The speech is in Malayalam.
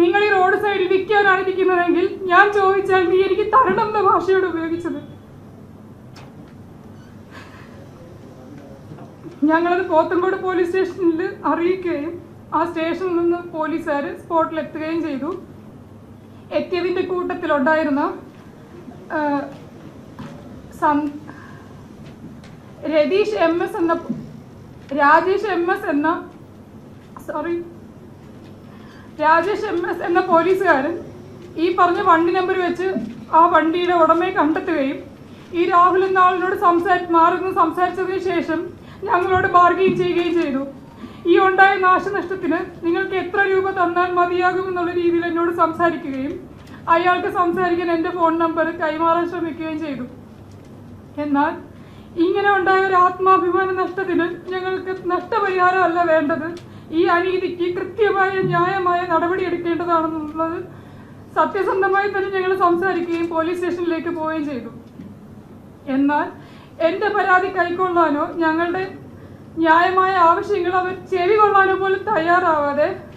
നിങ്ങൾ ഈ റോഡ് സൈഡിൽ വിൽക്കാനാണ് ഇരിക്കുന്നതെങ്കിൽ ഞാൻ ചോദിച്ചാൽ നീ എനിക്ക് തരണം എന്ന ഭാഷയോട് ഉപയോഗിച്ചത്. ഞങ്ങളത് പോത്തൻകോട് പോലീസ് സ്റ്റേഷനിൽ അറിയിക്കുകയും ആ സ്റ്റേഷനിൽ നിന്ന് പോലീസുകാർ സ്പോട്ടിൽ എത്തുകയും ചെയ്തു. എത്തിയതിന്റെ കൂട്ടത്തിലുണ്ടായിരുന്ന രതീഷ് എം എസ് എന്ന രാജേഷ് എം എസ് എന്ന സോറി രാജേഷ് എം എസ് എന്ന പോലീസുകാരൻ ഈ പറഞ്ഞ വണ്ടി നമ്പർ വെച്ച് ആ വണ്ടിയുടെ ഉടമയെ കണ്ടെത്തുകയും ഈ രാഹുൽ എന്ന ആളിനോട് സംസാരി മാറുന്ന സംസാരിച്ചതിന് ശേഷം ഞങ്ങളോട് ബാർഗെയിൻ ചെയ്യുകയും ചെയ്തു. ഈ ഉണ്ടായ നാശനഷ്ടത്തിന് നിങ്ങൾക്ക് എത്ര രൂപ തന്നാൽ മതിയാകും എന്നുള്ള രീതിയിൽ എന്നോട് സംസാരിക്കുകയും അയാൾക്ക് സംസാരിക്കാൻ എന്റെ ഫോൺ നമ്പർ കൈമാറാൻ ശ്രമിക്കുകയും ചെയ്തു. എന്നാൽ ഇങ്ങനെ ഉണ്ടായ ഒരു ആത്മാഭിമാന നഷ്ടത്തിന് ഞങ്ങൾക്ക് നഷ്ടപരിഹാരമല്ല വേണ്ടത്. ഈ അനീതിക്ക് കൃത്യമായ ന്യായമായ നടപടി എടുക്കേണ്ടതാണെന്നുള്ളത് സത്യസന്ധമായി തന്നെ ഞങ്ങൾ സംസാരിക്കുകയും പോലീസ് സ്റ്റേഷനിലേക്ക് പോവുകയും ചെയ്തു. എന്നാൽ എന്റെ പരാതി കൈക്കൊള്ളാനോ ഞങ്ങളുടെ ന്യായമായ ആവശ്യങ്ങൾ അവർ ചെവി കൊള്ളാനോ പോലും തയ്യാറാവാതെ